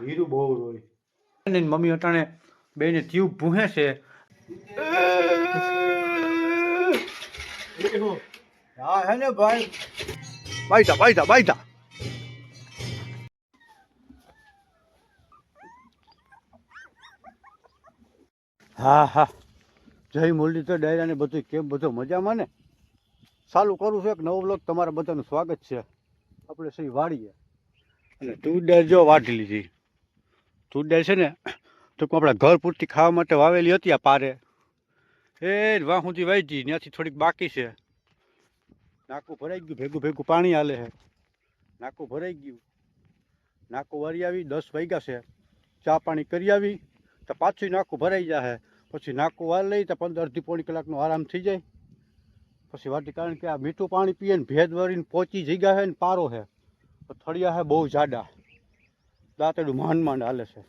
હીરું બહુ રોય. ને મમ્મી અટાણે બેને ટ્યુબ ભૂહે છે. હા? હે ને ભાઈ? બાઈતા બાઈતા બાઈતા હા હા. જય મુરલીધર ડાયરા ને બધું કેમ બધું મજામાં ને? ચાલુ કરું છું એક નવો બ્લોગ તમારા બધાનું સ્વાગત છે. આપણે સહી વાળીએ. અને તું ડર જો વાટી લીધી. તું ડાળ છે ને તો આપણા ઘર પૂરતી ખાવા માટે વાવેલી હતી આ પારે. એ વાહ સુધી વાઈ ત્યાંથી થોડીક બાકી છે. નાકું ભરાઈ ગયું, ભેગું ભેગું પાણી હાલે છે. નાકું ભરાઈ ગયું. નાકું વરી આવી, દસ વાગ્યા છે. ચા પાણી કરી આવી, તો પાછું નાકું ભરાઈ જાય પછી નાકું વાર લઈ, તો પંદર અડધી પોણી કલાકનો આરામ થઈ જાય. પછી વાટી કારણ કે આ મીઠું પાણી પીએ ને ભેદ વળીને પહોંચી જગ્યા છે ને પારો છે. તો થળિયા છે બહુ જાડા. દાંતડું માંડ માંડ હાલે છે.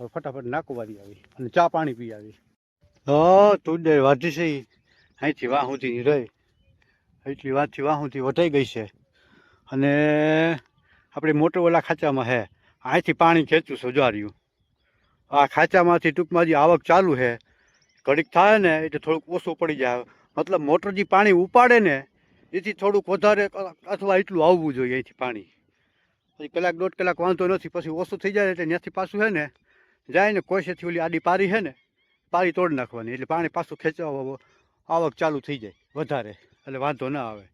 હવે ફટાફટ નાકું વારી આવી અને ચા પાણી પી આવી. હા, તું દે વાધી છે અહીંથી વાહ સુધીની રહી. એટલી વાંચી વાહ વટાઈ ગઈ છે. અને આપણે મોટરવાલા ખાંચામાં હે. અહીંથી પાણી ખેંચું સજાર્યું આ ખાંચામાંથી ટૂંકમાં જે આવક ચાલુ છે ઘડીક થાય ને એટલે થોડુંક ઓછું પડી જાય. મતલબ મોટર જે પાણી ઉપાડે ને, એથી થોડુંક વધારે અથવા એટલું આવવું જોઈએ અહીંથી પાણી. પછી કલાક દોઢ કલાક વાંધો નથી, પછી ઓછું થઈ જાય એટલે ત્યાંથી પાછું છે ને જાય ને કોઈસેથી ઓલી આડી પારી છે ને, પારી તોડી નાખવાની, એટલે પાણી પાછું ખેંચવા આવક ચાલુ થઈ જાય વધારે, એટલે વાંધો ના આવે.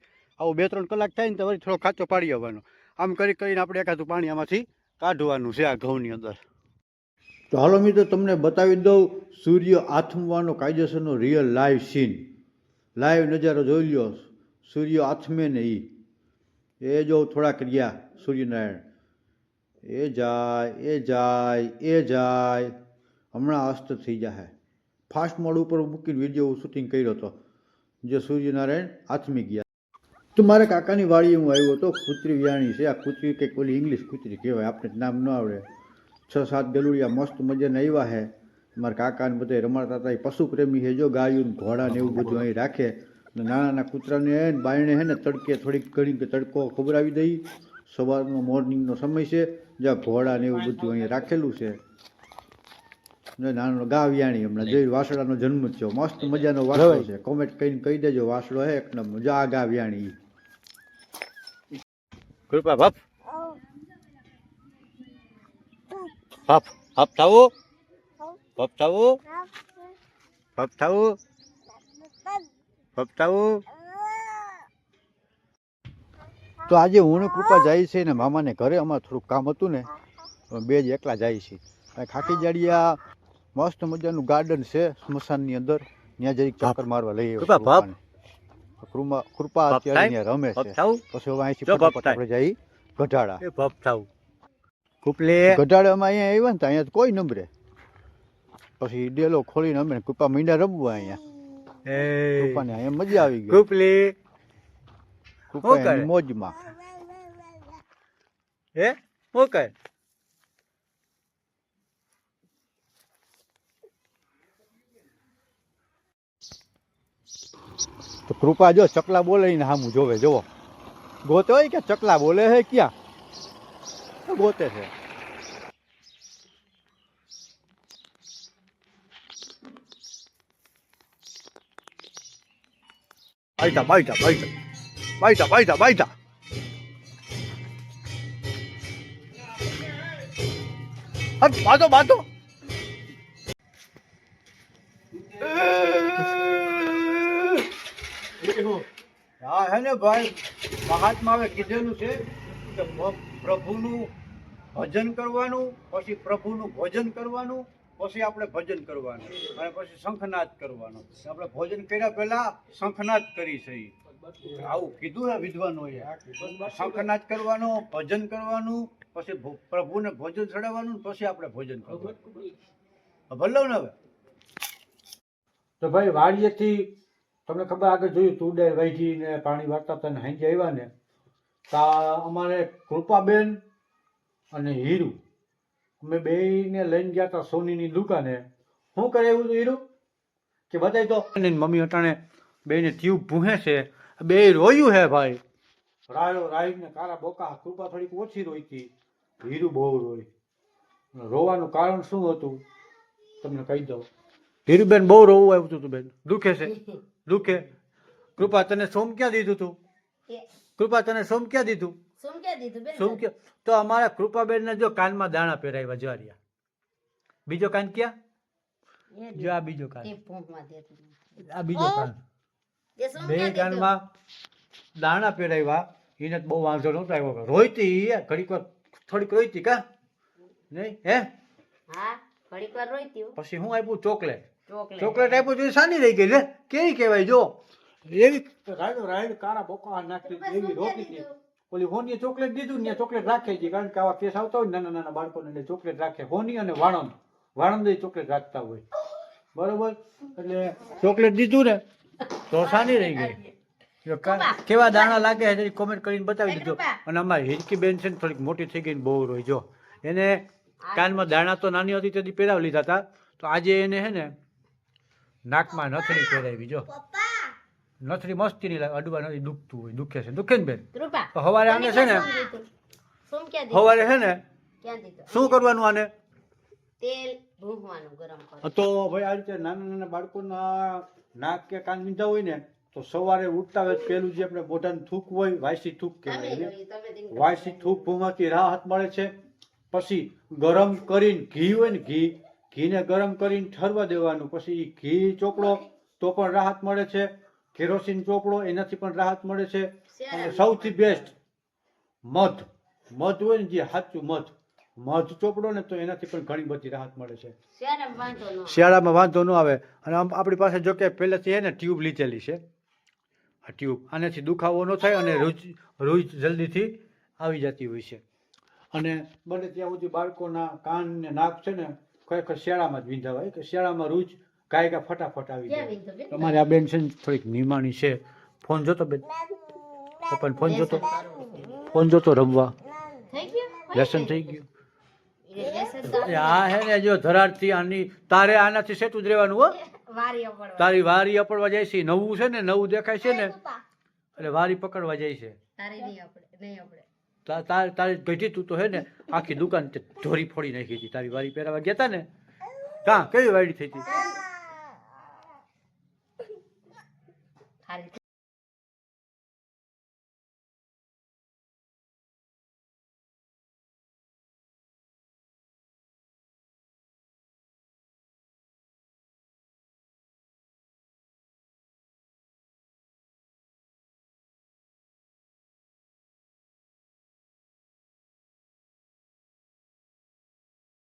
આવું બે ત્રણ કલાક થાય ને તો વળી થોડો ખાચો પાડી આવવાનો. આમ કરી કરીને આપણે એકાદું પાણી આમાંથી કાઢવાનું છે આ ઘઉંની અંદર. તો હાલો મિત્રો, તમને બતાવી દઉં સૂર્ય આથમવાનો કાયદેસરનો રિયલ લાઈવ સીન લાઈવ નજારો જોઈ લ્યો. સૂર્ય આથમે ને ઈ. એ જો થોડાક ગયા સૂર્યનારાયણ, એ જાય એ જાય એ જાય, હમણાં અસ્ત થઈ જાય ફાસ્ટ મોડ ઉપર મૂકીને વીડિયો શૂટિંગ કર્યો હતો જે સૂર્યનારાયણ આથમી ગયા. તો મારા કાકાની વાડીએ હું આવ્યો હતો, કૂતરી વ્યાણી છે. આ કૂતરી કંઈક ઓલી ઇંગ્લિશ કૂતરી કહેવાય આપણે નામ ન આવડે. છ સાત ગલુડિયા મસ્ત મજાના આવ્યા છે મારા કાકાને બધા રમાડતા હતા, એ પશુ પ્રેમી છે જો ગાયું ઘોડા ને એવું બધું અહીં રાખે. નાના નાના કૂતરાને હે ને બાયણે હે ને તડકે થોડીક ઘણી તડકો ખબરાવી દઈ. સવારનો મોર્નિંગનો સમય છે. જ્યાં ઘોડા ને એવું બધું અહીંયા રાખેલું છે. ને નાનો ગા વ્યાણી હમણાં જોઈ વાસડાનો જન્મ થયો. મસ્ત મજાનો વાસડો છે. કોમેન્ટ કરીને કહી દેજો વાસડો હે એક નંબર. જો આ ગા વ્યાણી કૃપા બાપ. બાપ બાપ થાવું. બાપ થાવું. બાપ થાવું. થાવું તો આજે હું કૃપા જાય છે ને મામાને ઘરે અમારે થોડુંક કામ હતું ને બે જ એકલા જાય છે. ખાટી જાડિયા મસ્ત મજાનું ગાર્ડન છે સ્મશાનની અંદર. ત્યાં જઈ ચક્કર મારવા લઈએ કૃપા કૃપા અત્યારે રમે છે. પછી અહીંથી આપણે જઈ ગઢાડા એ થાવું કુપલે. ગઢાડામાં અહીંયા આવ્યા ને તો અહીંયા કોઈ નંબરે. પછી ડેલો ખોલીને અમે કૃપા મીંડા રમવા અહીંયા. એ મજા આવી ગઈ. કુપલે. શું કરે? મોજમાં. હે? શું કહે તો કૃપા જો ચકલા બોલે ને સામું જોવે જોવો ગોતે હોય કે ચકલા બોલે છે ક્યાં? ગોતે છે. બાઈતા બાઈતા બાઈતા બાઈતા બાઈતા બાઈતા હટ બાતો બાતો હા, હે ને ભાઈ? મહાત્માએ કીધેલું છે કે પ્રભુનું ભજન કરવાનું, પછી પ્રભુનું ભોજન કરવાનું. પછી આપણે ભજન કરવાનું, અને પછી શંખનાદ કરવાનો. આપણે ભોજન કર્યા પહેલા શંખનાદ કરી છે આવું કીધું ને વિદ્વાનોએ. શંખનાદ કરવાનો, ભજન કરવાનું, પછી પ્રભુને ભોજન ચડાવવાનું, પછી આપણે ભોજન કરવાનું. ભલો ને હવે. તો ભાઈ વાડીએથી તમને ખબર આગળ જોયું તુડે વૈજી ને પાણી વાળતા હતા ને હાંજે આવ્યા ને, તા અમારે કૃપાબેન અને હીરુ અમે બેયને લઈને ગયા હતા સોનીની દુકાને. શું કરે એવું તું હીરું કે બતાવી તો મમ્મી અટાણે બેને ટ્યુબ ભૂહે છે. બે રોયું હે ભાઈ. રાયો રાઈ ને કારા બોકા કૃપા થોડીક ઓછી રોઈતી. હીરું બહુ રોય રોવાનું કારણ શું હતું? તમને કહી દઉં. હીરુબેન બહુ રોવું આવ્યું હતું બેન. દુખે છે. દુખે. કૃપા તને સોમ ક્યાં દીધું તું? કૃપા તને સોમ ક્યાં દીધું? શું ક્યાં તો અમારા કૃપાબેનને જો કાનમાં દાણા પહેરાવ્યા જ્વારિયા બીજો કાન ક્યાં? જો આ બીજો કાન. આ બીજો કાન. બે કાનમાં દાણા પહેરાવ્યા એને બહુ વાંધો નહોતો આવ્યો. રોઈતી ઘડીક વાર થોડીક રોઈતી કા? નહીં? હે? હા ઘડીક વાર રોઈ પછી હું આપ્યું ચોકલેટ. ચોકલેટ. આપ્યું તો સાની રહી ગઈ લે. કેવી કહેવાય જો? એવી રાયડો રાયડ કારા બોકા નાખી એવી રોકી ઓલી હોની ચોકલેટ દીધું ને ચોકલેટ રાખે છે. કારણ કે આવા કેસ આવતા હોય નાના નાના બાળકોને એટલે ચોકલેટ રાખે. હોની અને વાણંદ. વાણંદ ચોકલેટ રાખતા હોય. બરોબર? એટલે ચોકલેટ દીધું ને તો સાની રહી ગઈ. કેવા દાણા લાગે છે કોમેન્ટ કરીને બતાવી દીધો અને અમારી હિરકી બેન છે ને થોડીક મોટી થઈ ગઈ ને બહુ રોઈ. જો એને કાનમાં દાણા તો નાની હતી તેથી પહેરાવી લીધા હતા. તો આજે એને હે ને નાકમાં નથણી પહેરાવી જો. નથડી નહીં લાગે અડવા નથી દુખતું હોય દુખે છે. દુખે ને બેન? સવારે આને છે ને શું ક્યાં દીધું? સવારે છે ને શું કરવાનું આને? તેલ ભૂંકવાનું ગરમ કરો તો ભાઈ આ રીતે નાના નાના બાળકોના નાક કે કાન મીંધા હોય ને તો સવારે ઉઠતા હોય પેલું જે આપણે મોઢાનું થૂક હોય વાયસી થૂક કહેવાય. વાયસી થૂક ભૂમાંથી રાહત મળે છે. પછી ગરમ કરીને ઘી હોય ને ઘી ઘીને ગરમ કરીને ઠરવા દેવાનું. પછી ઘી ચોપડો તો પણ રાહત મળે છે. કેરોસીન ચોપડો એનાથી પણ રાહત મળે છે. અને સૌથી બેસ્ટ મધ. મધ હોય ને જે સાચું મધ. મધ ચોપડો ને તો એનાથી પણ ઘણી બધી રાહત મળે છે. શિયાળામાં વાંધો ન આવે. અને આમ આપણી પાસે જો કે પહેલેથી છે ને ટ્યુબ લીધેલી છે. આ ટ્યુબ આનાથી દુખાવો ન થાય અને રોજ રૂચ જલ્દીથી આવી જતી હોય છે. અને બને ત્યાં સુધી બાળકોના કાન ને નાક છે ને ખરેખર શિયાળામાં જ વિંધાવાય. કે શિયાળામાં રૂચ ગાય ગા ફટાફટ આવી જાય. દીધું તમારે આ બેન છે ને થોડીક નિમાણી છે. ફોન જોતો બેન. પપ્પાને ફોન જોતો. ફોન જોતો રમવા. લેસન થઈ ગયું. આ હે ને જો ધરાડથી આની તારે આનાથી સેતું જ રહેવાનું હો. તારી વારી અપડવા જાય છે. નવું છે ને નવું દેખાય છે ને. એટલે વારી પકડવા જાય છે. તારી નહીં આપણે નહીં આપણે તા- તાર તારી ગઢી તું તો હે ને આખી દુકાન તે ધોરી ફોડી નાખી હતી. તારી વારી પહેરાવા ગયા હતા ને? કાં કેવી વાડી થઈ હતી? al